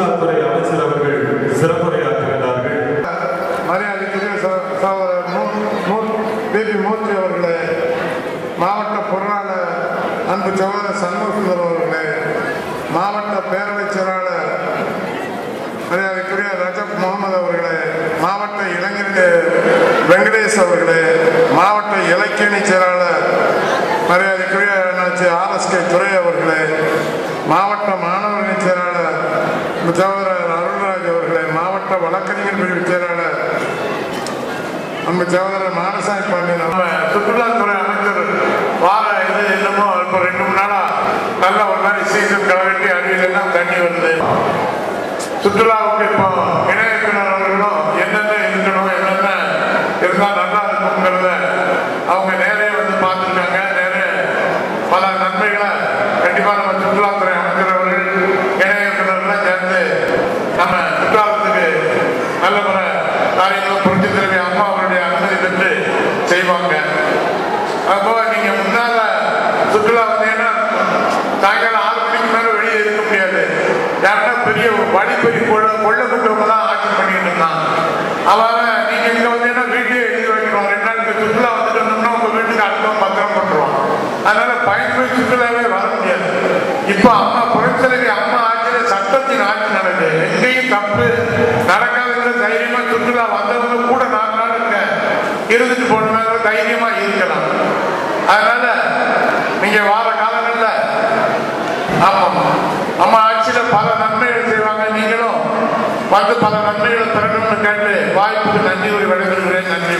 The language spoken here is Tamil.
சுற்றுலாத்துறை அமைச்சர் அவர்கள் சிறப்புரையாற்றுகிறார்கள் மரியாதைக்குரிய பிபி மூர்த்தி அவர்களே மாவட்ட பொருளாளர் அன்பு சகோதரர் சண்முகசுந்தர் அவர்களே மாவட்ட பேரவை செயலாளர் மரியாதைக்குரிய ரஜப் முகமது அவர்களே மாவட்ட இளைஞர் வெங்கடேஷ் அவர்களே மாவட்ட இலக்கியணி செயலாளர் மரியாதைக்குரிய ஆர் எஸ் கே துறை அவர்களே மாவட்ட மாணவரணி செயலாளர் சகோதரர் அருண்ராஜ் அவர்களை மாவட்ட வழக்கறிஞர் பிரிவு செயலாளர் நம்ம சகோதரர் மானசாமி பாண்டியன் நம்ம சுற்றுலாத்துறை அமைச்சர் வார இது என்னமோ இப்போ ரெண்டு மூணு நாளா நல்ல ஒரு மாதிரி சீசன் கலவெட்டி அருவியில் எல்லாம் தண்ணி வருது. சுற்றுலாவுக்கு இப்போ இணையத்தினர் அவர்களும் என்னென்ன இருக்கணும் என்னென்ன இருந்தால் நல்லா இருக்குங்கிறத அவங்க நேரே வந்து பார்த்துருக்காங்க. நேரே பல நன்மைகளை கண்டிப்பாக நம்ம சுற்றுலாத்துறை அமைச்சர் அவர்கள் இணையத்தினர்லாம் சேர்ந்து நம்ம குற்றாலத்துக்கு நல்ல முறை காரியங்களும் புரட்சி தலைவி அம்மா அவருடைய அனுமதி பெற்று செய்வாங்க. அப்போ நீங்க முன்னால சுற்றுலா வந்தீங்கன்னா சாயங்காலம் ஆறு மணிக்கு மேல வெளியே இருக்க முடியாது. யாருன்னா பெரிய வழிப்பறி கொள்ள கொள்ள கூட்டவங்க தான் ஆட்சி பண்ணிட்டு இருந்தான் அவன் நீங்க இங்க வந்தீங்கன்னா வீட்லயே எழுதி வைக்கணும். ரெண்டு நாளுக்கு சுற்றுலா வந்துட்டு வந்தோம்னா உங்க வீட்டுக்கு அடுத்தவங்க பத்திரம் பண்றோம் அதனால பயன்படுத்தி சுற்றுலாவே வர முடியாது. இப்போ அம்மா புரட்சித்தலைவி அம்மா ஆட்சியில சட்டத்தின் ஆட்சி நடக்குது. எங்கேயும் தப்பு நடக்காதுங்கிற தைரியமா சுற்றுலா வந்தவங்க கூட நாலு நாள் இருக்க இருந்துட்டு போனாங்க தைரியமா இருக்கலாம். அதனால நீங்க வார காலங்கள்ல ஆமா நம்ம ஆட்சியில பல நன்மைகள் செய்வாங்க. நீங்களும் வந்து பல நன்மைகளை பெறணும்னு கேட்டு வாய்ப்புக்கு நன்றி ஒரு வழங்குகிறேன் நன்றி